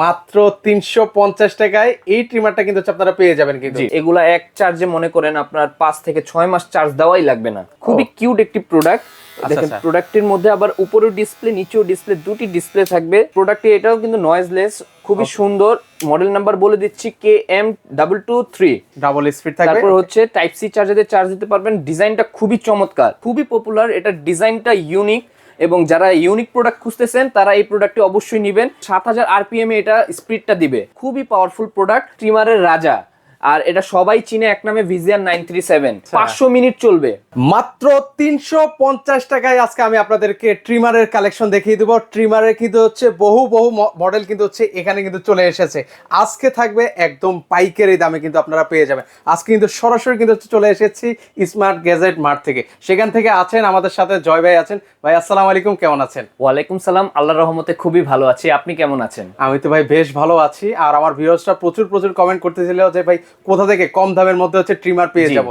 মাত্র তিনশো পঞ্চাশ টাকায় এই ট্রিমারটা কিন্তু আপনারা পেয়ে যাবেন কিন্তু। এগুলা এক চার্জে মনে করেন আপনার পাঁচ থেকে ছয় মাস চার্জ দেওয়াই লাগবে না। খুবই কিউট একটি প্রোডাক্ট দেখেন আচ্ছা। প্রোডাক্টের মধ্যে আবার উপরেও ডিসপ্লে নিচেও ডিসপ্লে দুটি ডিসপ্লে থাকবে। প্রোডাক্টে এটাও কিন্তু নয়েজলেস খুবই সুন্দর। মডেল নাম্বার বলে দিচ্ছি K M double two three double speed থাকবে। তারপর হচ্ছে টাইপ সি চার্জারে চার্জ দিতে পারবেন। ডিজাইনটা খুবই চমৎকার। খুবই পপুলার এটা ডিজাইনটা ইউনিক এবং যারা ইউনিক প্রোডাক্ট খুঁজতেছেন, তারা এই প্রোডাক্টটি অবশ্যই নেবেন। সাত হাজার আরপিএম এটা স্পিডটা দিবে। খুবই পাওয়ারফুল প্রোডাক্ট ট্রিমারের রাজা। আর এটা সবাই চিনে এক নামে ভিজিয়ান নাইন থ্রি সেভেন পাঁচশো মিনিট চলবে। মাত্র তিনশো পঞ্চাশ টাকায় আজকে আমি আপনাদেরকে ট্রিমারের কালেকশন দেখিয়ে দেবো। ট্রিমারের কিন্তু হচ্ছে বহু বহু মডেল কিন্তু হচ্ছে এখানে কিন্তু চলে এসেছে। আজকে থাকবে একদম পাইকারি দামে কিন্তু আপনারা পেয়ে যাবেন। আজকে কিন্তু সরাসরি কিন্তু হচ্ছে চলে এসেছি স্মার্ট গ্যাজেট মার্ট থেকে। সেখান থেকে আছেন আমাদের সাথে জয় ভাই আছেন। ভাই আসসালামু আলাইকুম কেমন আছেন? ওয়ালাইকুম সালাম আল্লাহ রহমতে খুবই ভালো আছি। আপনি কেমন আছেন? আমি তো ভাই বেশ ভালো আছি। আর আমার ভিউয়ার্সরা প্রচুর প্রচুর কমেন্ট করতেছিল যে ভাই কোথা থেকে কম দামের মধ্যে হচ্ছে ট্রিমার পেয়ে। যাব।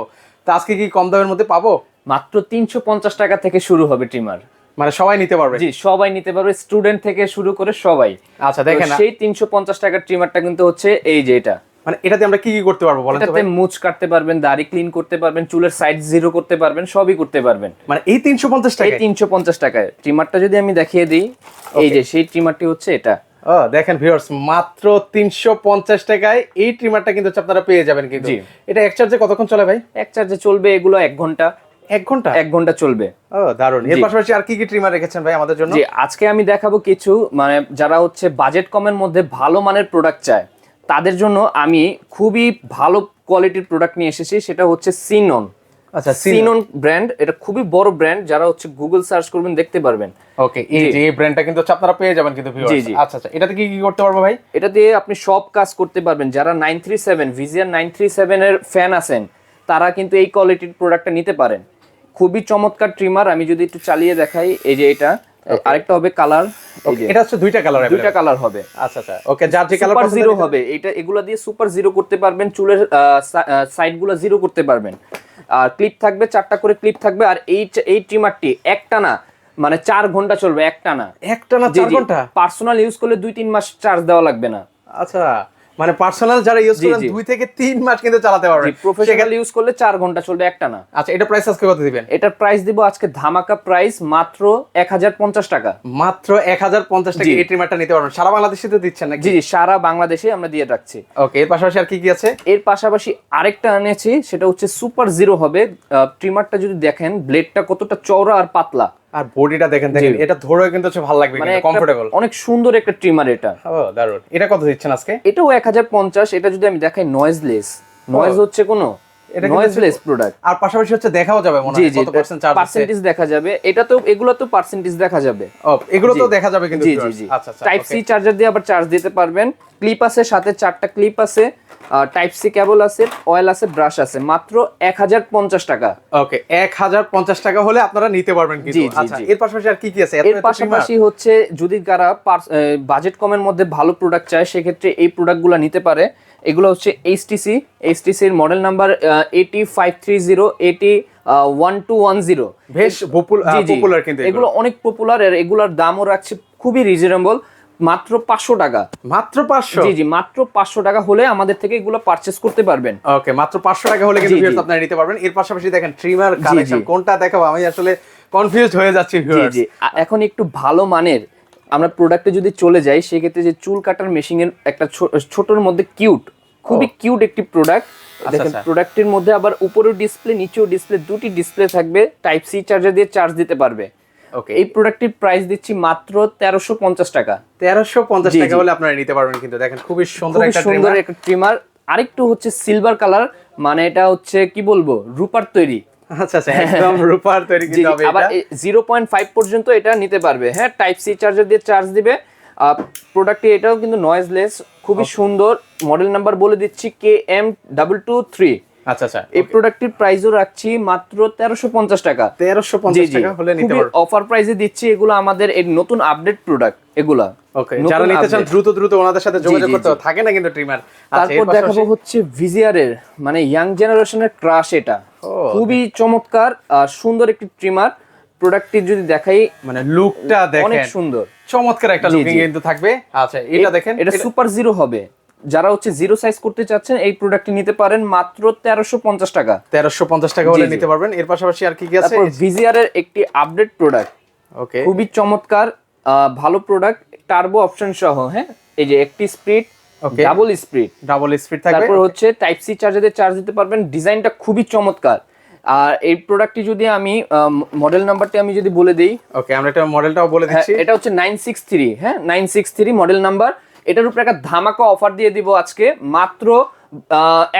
তা আজকে কি কম দামের মধ্যে পাবো? মাত্র তিনশো পঞ্চাশ টাকা থেকে শুরু হবে ট্রিমার মানে সবাই নিতে পারবে? জি সবাই নিতে পারবে স্টুডেন্ট থেকে শুরু করে সবাই। আচ্ছা দেখেন সেই তিনশো পঞ্চাশ টাকার ট্রিমারটা কিন্তু হচ্ছে এই যে এটা। মানে এটাতে আমরা কি কি করতে পারব বলেন এটাতে মুছ কাটতে পারবেন দাড়ি ক্লিন করতে পারবেন চুলের সাইড জিরো করতে পারবেন সবই করতে পারবেন। মানে এই তিনশো পঞ্চাশ এই টাকা তিনশো পঞ্চাশ টাকায়। ট্রিমারটা যদি আমি দেখিয়ে দিই এই যে সেই ট্রিমারটি হচ্ছে এটা। ও দেখেন ভিউয়ার্স মাত্র তিনশো পঞ্চাশ টাকায় এই ট্রিমারটা কিন্তু আপনারা পেয়ে যাবেন কিন্তু। এটা এক চার্জে কতক্ষণ চলে ভাই? এক চার্জে চলবে এগুলো এক ঘণ্টা। এক ঘণ্টা? এক ঘণ্টা চলবে। ও দারুণ। এর পাশাপাশি আর কি কি ট্রিমার রেখেছেন ভাই আমাদের জন্য? আজকে আমি দেখাবো কিছু মানে যারা হচ্ছে বাজেট কমের মধ্যে ভালো মানের প্রোডাক্ট চায় তাদের জন্য আমি খুবই ভালো কোয়ালিটির প্রোডাক্ট নিয়ে এসেছি সেটা হচ্ছে সিনন আচ্ছা সিনন ব্র্যান্ড এটা খুবই বড় ব্র্যান্ড যারা হচ্ছে গুগল সার্চ করবেন দেখতে পারবেন। ওকে এই যে এই ব্র্যান্ডটা কিন্তু হচ্ছে আপনারা পেয়ে যাবেন কিন্তু জি। আচ্ছা আচ্ছা এটাতে কি কি করতে পারব ভাই? এটা দিয়ে আপনি সব কাজ করতে পারবেন। যারা nine three seven VGR nine three সেভেনের ফ্যান আছেন তারা কিন্তু এই কোয়ালিটির প্রোডাক্টটা নিতে পারেন। খুবই চমৎকার ট্রিমার আমি যদি একটু চালিয়ে দেখাই এই যে এটা আরেকটা হবে কালার এটা হচ্ছে দুইটা কালার দুইটা কালার হবে। আচ্ছা আচ্ছা ওকে যার যে কালার সুপার জিরো হবে। এটা এগুলা দিয়ে সুপার জিরো করতে পারবেন চুলের সাইডগুলো জিরো করতে পারবেন। আর ক্লিপ থাকবে চারটা করে ক্লিপ থাকবে আর এই এই ট্রিমারটি একটা না মানে চার ঘণ্টা চলবে একটা না একটা না চার ঘণ্টা? পার্সোনাল ইউজ করলে দুই তিন মাস চার্জ দেওয়া লাগবে না। আচ্ছা। মানে পার্সোনাল যারা ইউজ করেন দুই থেকে তিন মাস কিন্তু চালাতে পারবেন। প্রফেশনাল ইউজ করলে চার ঘণ্টা চলবে একটা না। আচ্ছা এটা প্রাইস আজকে কত দিবেন? এটার প্রাইস দিব আজকে ধামাকা প্রাইস মাত্র এক হাজার পঞ্চাশ টাকা। মাত্র এক হাজার পঞ্চাশ টাকা এই ট্রিমারটা নিতে পারবেন। সারা বাংলাদেশে তো দিচ্ছেন নাকি? জি জি সারা বাংলাদেশে আমরা দিয়ে রাখছি। ওকে এর পাশাপাশি আর কি কি আছে? এর পাশাপাশি আরেকটা এনেছি সেটা হচ্ছে সুপার জিরো হবে। ট্রিমারটা যদি দেখেন ব্লেডটা কতটা চওড়া আর পাতলা। আর বডিটা দেখেন দেখেন এটা ধরেও কিন্তু হচ্ছে ভালো লাগবে মানে কমফোর্টেবল অনেক সুন্দর একটা ট্রিমার এটা। ও দারুণ। এটা কত দিচ্ছেন আজকে? এটাও এক হাজার পঞ্চাশ এটা যদি আমি দেখাই নয়েজলেস নয়েজ হচ্ছে কোনো? এটা নয়েজলেস প্রোডাক্ট আর পাশাপাশি হচ্ছে দেখাও যাবে মনে হয় কত পার্সেন্ট চার্জ পার্সেন্টেজ দেখা যাবে। এটা তো এগুলো তো পার্সেন্টেজ দেখা যাবে। এগুলো তো দেখা যাবে কিন্তু জি জি জি। আচ্ছা আচ্ছা টাইপ সি চার্জার দিয়ে আবার চার্জ দিতে পারবেন। ক্লিপ আছে সাথে চারটা ক্লিপ আছে। টাইপ সি কেবল আছে অয়েল আছে ব্রাশ আছে। মাত্র এক হাজার পঞ্চাশ টাকা। ওকে এক হাজার পঞ্চাশ টাকা হলে আপনারা নিতে পারবেন জি, জি, আচ্ছা এর পাশাপাশি আর কি কি আছে? এর পাশাপাশি হচ্ছে যদি কারা বাজেট কমের মধ্যে ভালো প্রোডাক্ট চায় সেক্ষেত্রে এই প্রোডাক্টগুলো নিতে পারে। এগুলো হচ্ছে এইচটিসি এইচটিসির মডেল নাম্বার এটি ফাইভ থ্রি জিরো এটি ওয়ান টু ওয়ান জিরো বেশ পপুলার কিন্তু এগুলো অনেক পপুলার আর এগুলোর দামও রাখছে খুবই রিজনেবল মাত্র পাঁচশো টাকা। মাত্র পাঁচশো? জি জি মাত্র পাঁচশো টাকা হলে আমাদের থেকে এগুলো পারচেস করতে পারবেন। ওকে মাত্র পাঁচশো টাকা হলে কিন্তু। আপনারা নিতে পারবেন। এর পাশাপাশি দেখেন ট্রিমার কালেকশন কোনটা দেখাবো? আমি আসলে কনফিউজড হয়ে যাচ্ছি এখন একটু ভালো মানের আমরা প্রোডাক্টে যদি চলে যাই সেক্ষেত্রে যে চুল কাটার মেশিনের একটা ছোটর মধ্যে কিউট খুবই কিউট একটি প্রোডাক্ট দেখেন আচ্ছা। প্রোডাক্টের মধ্যে আবার উপরেও ডিসপ্লে নিচেও ডিসপ্লে দুটি ডিসপ্লে থাকবে টাইপ সি চার্জার দিয়ে চার্জ দিতে পারবে। ওকে এই প্রোডাক্টটির প্রাইস দিচ্ছি মাত্র তেরোশো পঞ্চাশ টাকা। তেরোশো পঞ্চাশ টাকা বলে আপনারা নিতে পারবেন কিন্তু দেখেন খুবই সুন্দর একটা সুন্দর একটা ট্রিমার আরেকটু হচ্ছে সিলভার কালার মানে এটা হচ্ছে কি বলব রূপার তৈরি। আচ্ছা আচ্ছা একদম রূপার তৈরি কিন্তু হবে আবার এটা জিরো পয়েন্ট ফাইভ পর্যন্ত এটা নিতে পারবে। হ্যাঁ টাইপ সি চার্জার দিয়ে চার্জ দিবে। প্রোডাক্টটি এটাও কিন্তু নয়েজলেস খুবই সুন্দর। মডেল নাম্বার বলে দিচ্ছি K M double two three আচ্ছা আচ্ছা এই প্রোডাক্টটির প্রাইসও রাখছি মাত্র তেরোশো পঞ্চাশ টাকা। তেরোশো পঞ্চাশ টাকা হলে নিতে অফার প্রাইসে দিচ্ছি এগুলো আমাদের এই নতুন আপডেট প্রোডাক্ট এগুলা। ওকে যারা নিতে চান দ্রুত দ্রুত ওনাদের সাথে যোগাযোগ করতে। থাকে না কিন্তু ট্রিমার তারপর দেখাবো হচ্ছে ভিজিয়ারের মানে ইয়াং জেনারেশনের ক্রাশ এটা। খুবই চমৎকার আর সুন্দর একটি ট্রিমার প্রোডাক্টটি যদি দেখাই মানে লুকটা অনেক সুন্দর। চমৎকার একটা লুকিং কিন্তু থাকবে। আচ্ছা এটা দেখেন এটা এটা- সুপার জিরো হবে। যারা হচ্ছে জিরো সাইজ করতে চাচ্ছেন এই প্রোডাক্টটি নিতে পারেন মাত্র তেরোশো পঞ্চাশ টাকা। তেরোশো পঞ্চাশ টাকা হলে। নিতে পারবেন। এর পাশাপাশি আর কি কি আছে? ভিজিআর এর একটি আপডেট প্রোডাক্ট ওকে খুবই চমৎকার ভালো প্রোডাক্ট টার্বো অপশন সহ হ্যাঁ? এই যে একটি speed. Double speed double speed থাকবে। তারপর হচ্ছে টাইপ সি চার্জারে চার্জ দিতে পারবেন। ডিজাইনটা খুবই চমৎকার। আর এই প্রোডাক্টটি যদি আমি মডেল নাম্বারটি আমি যদি বলে দিই। ওকে আমরা এটা মডেলটাও বলে হ্যাঁ, দিচ্ছি। এটা হচ্ছে নাইন সিক্স থ্রি হ্যাঁ? Nine six three model number এটার উপরে একটা ধামাকা অফার দিয়ে দিব আজকে মাত্র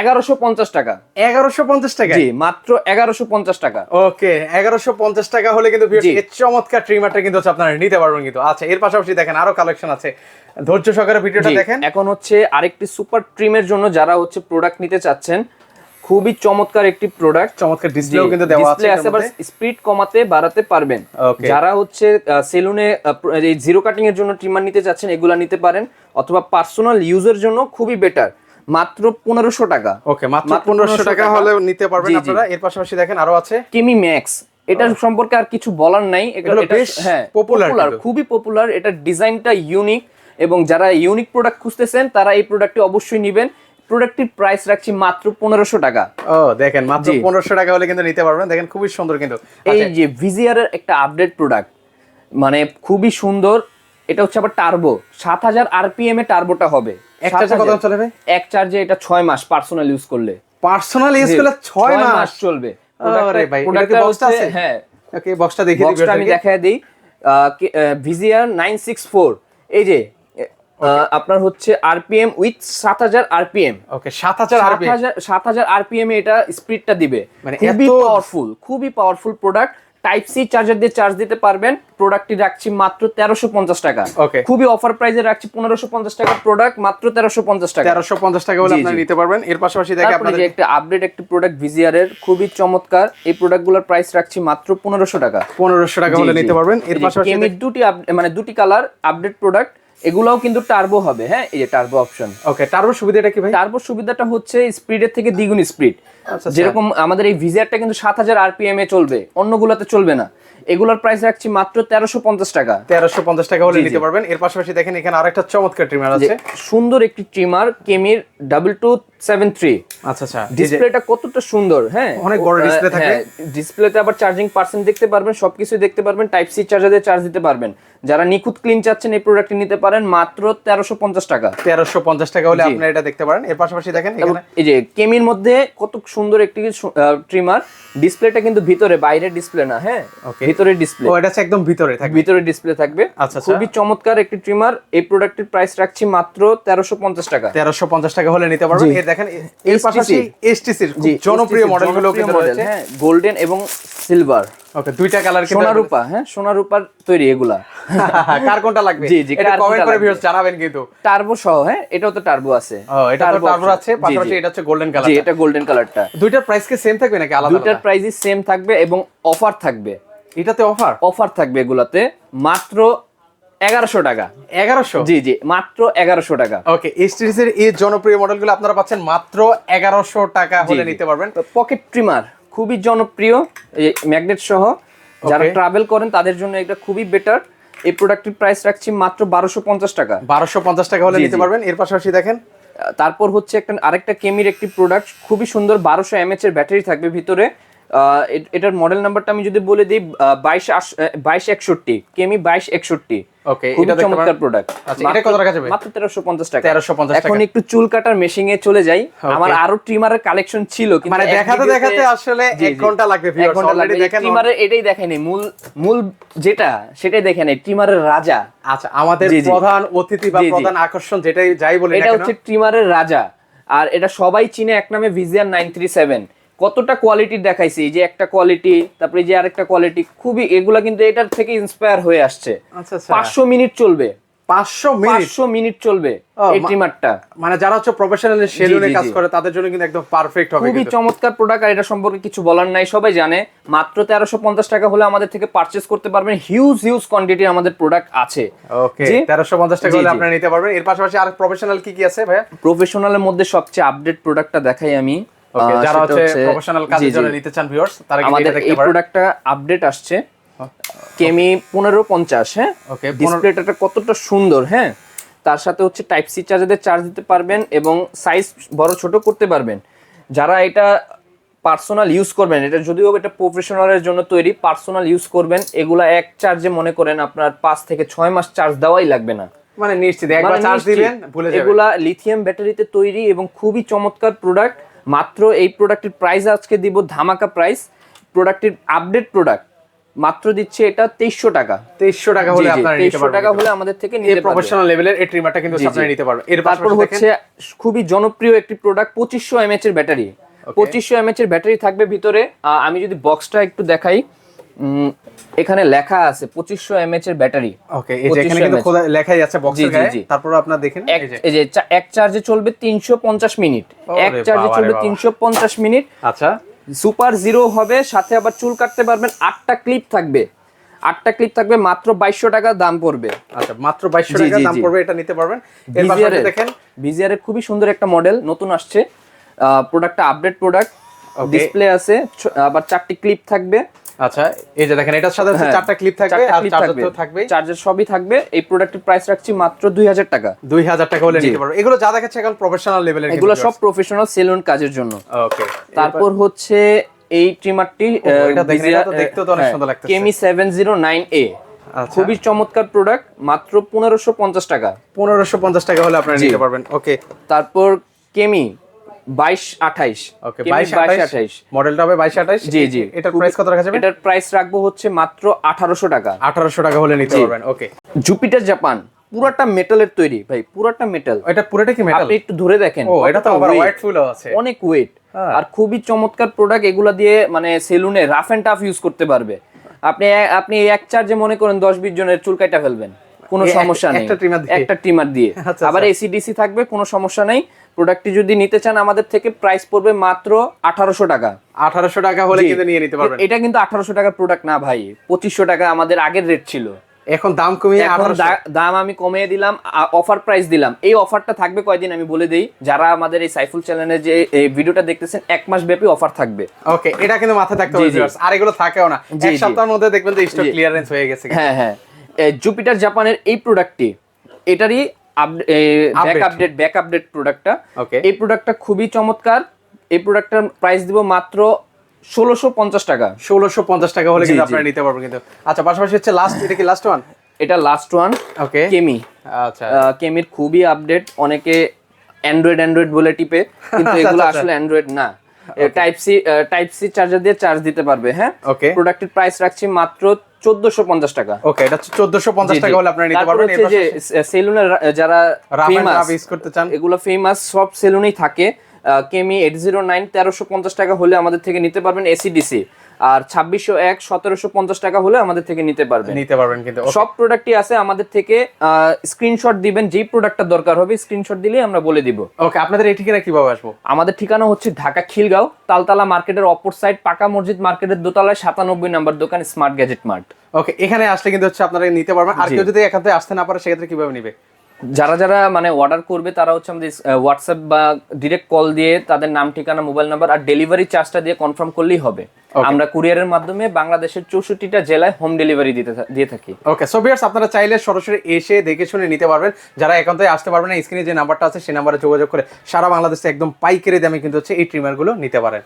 এগারোশো পঞ্চাশ টাকা। এগারোশো পঞ্চাশ টাকা জি মাত্র এগারোশো পঞ্চাশ টাকা। ওকে এগারোশো পঞ্চাশ টাকা হলে কিন্তু চমৎকার ট্রিমারটা কিন্তু আপনারা নিতে পারবেন কিন্তু। আচ্ছা এর পাশাপাশি দেখেন আরও কালেকশন আছে। ধৈর্য সহকারে ভিডিওটা দেখেন। এখন হচ্ছে আরেকটি সুপার ট্রিমের জন্য যারা হচ্ছে প্রোডাক্ট নিতে চাচ্ছেন খুবই চমৎকার একটি প্রোডাক্ট চমৎকার ডিসপ্লেও কিন্তু দেওয়া আছে ডিসপ্লে আছে মধ্যে। স্পিড কমাতে বাড়াতে পারবেন। যারা হচ্ছে সেলুনে এই জিরো কাটিং এর জন্য ট্রিমার নিতে চাচ্ছেন এগুলা নিতে পারেন। অথবা পার্সোনাল ইউজের জন্য খুবই বেটার মাত্র পনেরোশো টাকা। ওকে মাত্র পনেরোশো 1500 টাকা। হলে নিতে পারবেন। আপনারা। এর পাশাপাশি দেখেন আরও আছে। কিমি ম্যাক্স এটা সম্পর্কে আর কিছু বলার নাই। এটা- বেশ হ্যাঁ পপুলার খুবই পপুলার এটার ডিজাইনটা ইউনিক এবং যারা ইউনিক প্রোডাক্ট খুঁজতেছেন তারা এই প্রোডাক্টটি অবশ্যই নেবেন। প্রোডাক্টটির প্রাইস রাখছি মাত্র পনেরোশো টাকা। ও দেখেন মাত্র। পনেরোশো টাকা হলে কিন্তু নিতে পারবেন। দেখেন খুবই সুন্দর কিন্তু। এই আচ্ছা, যে ভিজিআর এর একটা আপডেট প্রোডাক্ট মানে খুবই সুন্দর এটা হচ্ছে আবার টার্বো সাত হাজার আরপিএম এ টার্বোটা হবে। এক চার্জে কত 7000 চলে ভাই? এক চার্জে এটা ছয় মাস পার্সোনাল ইউজ করলে। পার্সোনাল ইউজ করলে ছয় মাস? চলবে? হ্যাঁ। ওকে বক্সটা দেখিয়ে দিই আমি। দেখায় দিই। ভিজিআর নাইন সিক্স ফোর এই যে আপনার হচ্ছে আরপিএম উইথ সাত হাজার আরপিএম ওকে সাত হাজার সাত হাজার আরপিএম এটা স্পিডটা দিবে। মানে খুবই পাওয়ারফুল খুবই powerful product type C charger দিয়ে চার্জ দিতে পারবেন। প্রোডাক্টটি রাখছি মাত্র তেরোশো পঞ্চাশ টাকা. খুবই অফার প্রাইসে রাখছি পনেরোশো পঞ্চাশ টাকা প্রোডাক্ট মাত্র তেরোশো পঞ্চাশ টাকা। তেরোশো পঞ্চাশ টাকা জি, আপনারা নিতে পারবেন। এর পাশাপাশি দেখে আপনাদের যে একটা আপডেট একটি প্রোডাক্ট ভিজিআর এর খুবই চমৎকার। এই প্রোডাক্টগুলোর প্রাইস রাখছি মাত্র পনেরোশো টাকা। পনেরোশো টাকা হলে নিতে পারবেন। এর পাশাপাশি দুটি মানে দুটি কালার আপডেট প্রোডাক্ট এগুলাও কিন্তু টার্বো হবে হ্যাঁ? এই যে টার্বো অপশন ওকে টার্বো সুবিধাটা কি ভাই? টার্বো সুবিধাটা হচ্ছে স্পিডের থেকে দ্বিগুণ স্পিড আচ্ছা। যেরকম আমাদের এই ভিজারটা কিন্তু সাত হাজার আরপিএম এ চলবে অন্যগুলোতে চলবে না। এগুলোর প্রাইস রাখছি মাত্র তেরোশো পঞ্চাশ টাকা। তেরোশো পঞ্চাশ টাকা হলে। নিতে পারবেন। এর পাশাপাশি দেখেন এখানে আরেকটা চমৎকার ট্রিমার আছে। সুন্দর একটি ট্রিমার কেমির ডাবল টু সেভেন থ্রি আচ্ছা আচ্ছা। ডিসপ্লেটা কতটা সুন্দর হ্যাঁ? অনেক বড় display থাকে। ডিসপ্লেতে আবার চার্জিং পার্সেন্ট দেখতে পারবেন সবকিছু দেখতে পারবেন টাইপ সি চার্জার দিয়ে চার্জ দিতে পারবেন। যারা নিখুঁত ক্লিন চাচ্ছেন এই প্রোডাক্টটি নিতে পারেন মাত্র তেরোশো পঞ্চাশ টাকা। তেরোশো পঞ্চাশ টাকা হলে। আপনারা এটা দেখতে পারেন। এর পাশাপাশি দেখেন এই যে কেমির মধ্যে কত সুন্দর একটি ট্রিমার ডিসপ্লেটা কিন্তু ভিতরে বাইরে ডিসপ্লে না হ্যাঁ? ভিতরের ডিসপ্লে ও এটা হচ্ছে একদম ভিতরে থাকবে। ভিতরে ডিসপ্লে থাকবে। আচ্ছা, আচ্ছা। খুবই চমৎকার একটি ট্রিমার এই প্রোডাক্টের প্রাইস রাখছি মাত্র তেরোশো পঞ্চাশ টাকা। তেরোশো পঞ্চাশ টাকা হলে নিতে পারবেন। এর দেখেন এর পাশাপাশি এসটিসির জনপ্রিয় মডেলগুলো কিন্তু রয়েছে। হ্যাঁ গোল্ডেন এবং সিলভার ওকে দুইটা কালার কিন্তু সোনা রূপা হ্যাঁ সোনা রূপার তৈরি এগুলা। কার কোনটা লাগবে? জি, জি, এটা কমেন্ট করে? ভিউয়ার্স জানাবেন কিন্তু। টার্বো সহ হ্যাঁ এটাও তো টার্বো আছে। ও এটা তো টার্বো আছে। পাশাপাশি এটা হচ্ছে গোল্ডেন কালার জি এটা গোল্ডেন কালারটা দুইটার প্রাইস কি সেম থাকবে নাকি আলাদা দুইটার প্রাইসই সেম থাকবে এবং অফার থাকবে। এটাতে অফার অফার থাকবে এগুলাতে মাত্র এগারোশো টাকা। এগারোশো? জি জি মাত্র এগারোশো টাকা। ওকে এসটিসির এই জনপ্রিয় মডেলগুলো আপনারা পাচ্ছেন মাত্র এগারোশো টাকা হলে নিতে পারবেন। পকেট ট্রিমার খুবই জনপ্রিয় ম্যাগনেট সহ। যারা ট্রাভেল করেন তাদের জন্য এটা খুবই বেটার এই প্রোডাক্টের প্রাইস রাখছি মাত্র বারোশো পঞ্চাশ টাকা। বারোশো পঞ্চাশ টাকা হলে নিতে পারবেন। এর পাশাপাশি দেখেন। তারপর হচ্ছে একটা আরেকটা কেমির একটি প্রোডাক্ট খুবই সুন্দর বারোশো এমএচ এর ব্যাটারি থাকবে ভিতরে। এটার মডেল নাম্বারটা আমি যদি বলে দিই বাইশ বাইশ একষট্টি। কেমি বাইশ একষট্টি? ওকে এটা চমৎকার প্রোডাক্ট আচ্ছা, এটা কত টাকা যাবে? মাত্র তেরোশো পঞ্চাশ টাকা। 1350 টাকা। এখন একটু চুল কাটার মেশিং এ চলে যাই। আমার আরও ট্রিমারের কালেকশন ছিল কিন্তু মানে দেখাতে দেখাতে আসলে এক ঘণ্টা লাগবে viewers, ঘণ্টা লাগবে। ট্রিমারের এটাই দেখায়নি। মূল মূল যেটা সেটাই দেখেনি ট্রিমারের রাজা। আচ্ছা আমাদের। প্রধান অতিথি বা। প্রধান আকর্ষণ যেটাই যাই বলি এটা হচ্ছে ট্রিমারের রাজা। আর এটা সবাই চিনে এক নামে ভিজিয়ান নাইন থ্রি সেভেন। কতটা কোয়ালিটি দেখাইছি যে একটা কোয়ালিটি তারপরে যে আরেকটা কোয়ালিটি খুবই এগুলা কিন্তু এটার থেকে ইন্সপায়ার হয়ে আসছে। আচ্ছা আচ্ছা। পাঁচশো মিনিট চলবে। পাঁচশো মিনিট পাঁচশো মিনিট চলবে এই ট্রিমারটা মানে যারা হচ্ছে প্রফেশনাল সেলুনে কাজ করে তাদের জন্য কিন্তু একদম পারফেক্ট হবে খুবই চমৎকার প্রোডাক্ট আর এটা সম্পর্কে কিছু বলার নাই সবাই জানে। মাত্র তেরোশো পঞ্চাশ টাকা হলে আমাদের থেকে পারচেস করতে পারবেন। হিউজ হিউজ কোয়ান্টিটি আমাদের প্রোডাক্ট আছে। ওকে তেরোশো পঞ্চাশ টাকা হলে আপনারা নিতে পারবেন। এর পাশাপাশি আর প্রফেশনাল কি কি আছে ভাইয়া? প্রফেশনালের মধ্যে সবচেয়ে আপডেট প্রোডাক্টটা দেখাই আমি। ওকে যারা হচ্ছে প্রফেশনাল কাজের জন্য নিতে চান ভিউয়ার্স তারা কিন্তু এটা দেখতে এই প্রোডাক্টটা আপডেট আসছে। কেমি পনেরো পঞ্চাশ হ্যাঁ? ওকে ডিসপ্লেটা কতটা সুন্দর হ্যাঁ? তার সাথে হচ্ছে টাইপ সি চার্জারের চার্জ দিতে পারবেন এবং সাইজ বড় ছোট করতে পারবেন। যারা এটা পার্সোনাল ইউজ করবেন এটা যদিও এটা প্রফেশনালের জন্য তৈরি পার্সোনাল ইউজ করবেন এগুলা এক চার্জে মনে করেন আপনার পাঁচ থেকে ছয় মাস চার্জ দেওয়াই লাগবে না। মানে নিশ্চিত একবার মানে চার্জ দিবেন ভুলে যাবেন। এগুলা লিথিয়াম ব্যাটারিতে তৈরি এবং খুবই চমৎকার প্রোডাক্ট মাত্র এই প্রোডাক্টের প্রাইস আজকে দিব ধামাকা প্রাইস প্রোডাক্টের আপডেট প্রোডাক্ট মাত্র দিচ্ছে এটা তেইশশো টাকা। তেইশশো টাকা হলে আপনারা নিতে তেইশশো টাকা হলে আমাদের থেকে নিতে পারবেন। প্রফেশনাল লেভেলের এই ট্রিমারটা কিন্তু। আপনারা নিতে পারবেন। এর তারপর হচ্ছে খুবই জনপ্রিয় একটি প্রোডাক্ট পঁচিশশো এমএচ এর ব্যাটারি পঁচিশশো এমএচ এর ব্যাটারি থাকবে ভিতরে। আমি যদি বক্সটা একটু দেখাই। এখানে লেখা আছে পঁচিশশো এমএচ এর ব্যাটারি। ওকে এই যে এখানে কিন্তু লেখাই আছে বক্সের গায়ে। তারপর আপনারা দেখেন এই যে। এক চার্জে চলবে তিনশো পঞ্চাশ মিনিট। এক চার্জে চলবে বাবা। তিনশো পঞ্চাশ মিনিট। আচ্ছা। সুপার জিরো হবে সাথে আবার চুল কাটতে পারবেন আটটা ক্লিপ থাকবে। আটটা ক্লিপ থাকবে মাত্র বাইশশো টাকা দাম পড়বে। আচ্ছা মাত্র বাইশশো টাকা দাম পড়বে এটা নিতে পারবেন। এর ভিজিআর দেখেন। ভিজিআর এর খুবই সুন্দর একটা মডেল নতুন আসছে। প্রোডাক্টটা আপডেট প্রোডাক্ট ডিসপ্লে আছে আবার চারটি ক্লিপ থাকবে। আচ্ছা এই যে দেখেন এটার সাথে হ্যাঁ, চারটা ক্লিপ থাকবে আর চার্জার থাকবে। চার্জার সবই থাকবে। এই প্রোডাক্টের প্রাইস রাখছি মাত্র দুই হাজার টাকা। দুই হাজার টাকা হলে নিতে পারবেন এগুলো যা দেখাচ্ছে এখন প্রফেশনাল লেভেলের এগুলো সব প্রফেশনাল সেলুন কাজের জন্য। ওকে তারপর হচ্ছে এই ট্রিমারটি এটা এটা তো অনেক সুন্দর লাগতেছে। কেমি সেভেন জিরো নাইন এ আচ্ছা। খুবই চমৎকার প্রোডাক্ট মাত্র পনেরোশো পঞ্চাশ টাকা। পনেরোশো পঞ্চাশ টাকা হলে আপনারা নিতে পারবেন। ওকে তারপর কেমি বাইশ আঠাইশ। ওকে বাইশ আঠাইশ? মডেলটা হবে বাইশ আঠাইশ? জি জি। এটার প্রাইস কত রাখা যাবে? এটার প্রাইস রাখব হচ্ছে মাত্র আঠারোশো টাকা। আঠারোশো টাকা হলে নিতে পারবেন ওকে। জুপিটার জাপান পুরাটা মেটালের তৈরি। ভাই পুরাটা মেটাল এটা পুরোটা কি মেটাল আপনি একটু ধরে দেখেন। ও এটা তো আবার ফুলও আছে। অনেক ওয়েট হ্যাঁ। আর খুবই চমৎকার প্রোডাক্ট এগুলা দিয়ে মানে সেলুনে রাফ এন্ড টাফ ইউজ করতে পারবে। আপনি আপনি এক চার্জে মনে করেন দশ বিশ জনের চুল কাটা ফেলবেন। কোনো সমস্যা নেই। একটা? ট্রিমার দিয়ে। আচ্ছা, আবার আচ্ছা। এসিডিসি থাকবে কোনো সমস্যা নেই। প্রোডাক্টটি যদি নিতে চান আমাদের থেকে প্রাইস পড়বে মাত্র আঠারোশো টাকা। আঠারোশো টাকা হলে। কিন্তু নিয়ে নিতে পারবেন। এটা কিন্তু আঠারোশো টাকার প্রোডাক্ট না ভাই পঁচিশশো টাকা আমাদের আগের রেট ছিল। এখন দাম কমিয়ে এখন দাম আমি কমিয়ে দিলাম অফার প্রাইস দিলাম। এই অফারটা থাকবে কয়দিন আমি বলে দেই। যারা আমাদের এই সাইফুল চ্যানেলে যে এই ভিডিওটা দেখতেছেন এক মাস ব্যাপী অফার থাকবে। ওকে এটা কিন্তু মাথায় থাকতে হবে। আর এগুলো থাকেও না। এক সপ্তাহের মধ্যে দেখবেন যে স্টক ক্লিয়ারেন্স হয়ে গেছে। হ্যাঁ হ্যাঁ। জুপিটার জাপানের এই প্রোডাক্টটি এটারই ব্যাক আপডেট ব্যাক আপডেট প্রোডাক্টটা এই প্রোডাক্টটা খুবই চমৎকার। এই প্রোডাক্টটার প্রাইস দিব মাত্র ষোলোশো পঞ্চাশ টাকা। ষোলোশো পঞ্চাশ টাকা হলে কিন্তু আপনারা নিতে পারবেন কিন্তু। আচ্ছা পাশাপাশি হচ্ছে লাস্ট এটা কি লাস্ট ওয়ান এটা লাস্ট ওয়ান ওকে কেমি আচ্ছা। কেমির খুবই আপডেট অনেকে অ্যান্ড্রয়েড অ্যান্ড্রয়েড বলে টিপে কিন্তু আচ্ছা, এগুলো আচ্ছা। আসলে অ্যান্ড্রয়েড না। Type C type C charger দিয়ে চার্জ দিতে পারবে হ্যাঁ? Okay. প্রোডাক্টের প্রাইস রাখছি মাত্র চোদ্দশো পঞ্চাশ টাকা। ওকে এটা চোদ্দশো পঞ্চাশ জি, টাকা হলে আপনারা নিতে পারবেন। যে যারা করতে চান। এগুলো ফেমাস সব সেলুনেই থাকে। কেমি এইট জিরো নাইন তেরোশো পঞ্চাশ টাকা হলে আমাদের থেকে নিতে পারবেন এসিডিসি আর ছাব্বিশশো এক সতেরোশো পঞ্চাশ টাকা হলে আমাদের থেকে নিতে পারবেন। নিতে পারবেন কিন্তু সব প্রোডাক্টই আছে আমাদের থেকে স্ক্রিনশট দিবেন যেই প্রোডাক্টটা দরকার হবে স্ক্রিনশট দিলেই আমরা বলে দিব। ওকে আপনাদের এই ঠিকানা কীভাবে আসব? আমাদের ঠিকানা হচ্ছে ঢাকা খিলগাঁও তালতালা মার্কেটের অপর সাইড পাকা মসজিদ মার্কেটের দোতলায় সাতানব্বই নাম্বার দোকান স্মার্ট গ্যাজেট মার্ট ওকে এখানে আসলে কিন্তু হচ্ছে আপনারা নিতে পারবেন। আর কেউ যদি এখান থেকে আসতে না পারে সেক্ষেত্রে কীভাবে নিবে? যারা যারা মানে অর্ডার করবে তারা হচ্ছে আমাদের হোয়াটসঅ্যাপ বা ডিরেক্ট কল দিয়ে তাদের নাম ঠিকানা মোবাইল নাম্বার আর ডেলিভারি চার্জটা দিয়ে কনফার্ম করলেই হবে। আমরা কুরিয়ারের মাধ্যমে বাংলাদেশের চৌষট্টিটা জেলায় হোম ডেলিভারি দিতে দিয়ে থাকি। ওকে সো ভিউয়ার্স আপনারা চাইলে সরাসরি এসে দেখে শুনে নিতে পারবেন। যারা একান্তই আসতে পারবেন না স্ক্রিনে যে নাম্বারটা আছে সেই নাম্বারে যোগাযোগ করে সারা বাংলাদেশে একদম পাইকারি দামে কিন্তু হচ্ছে এই ট্রিমারগুলো নিতে পারেন।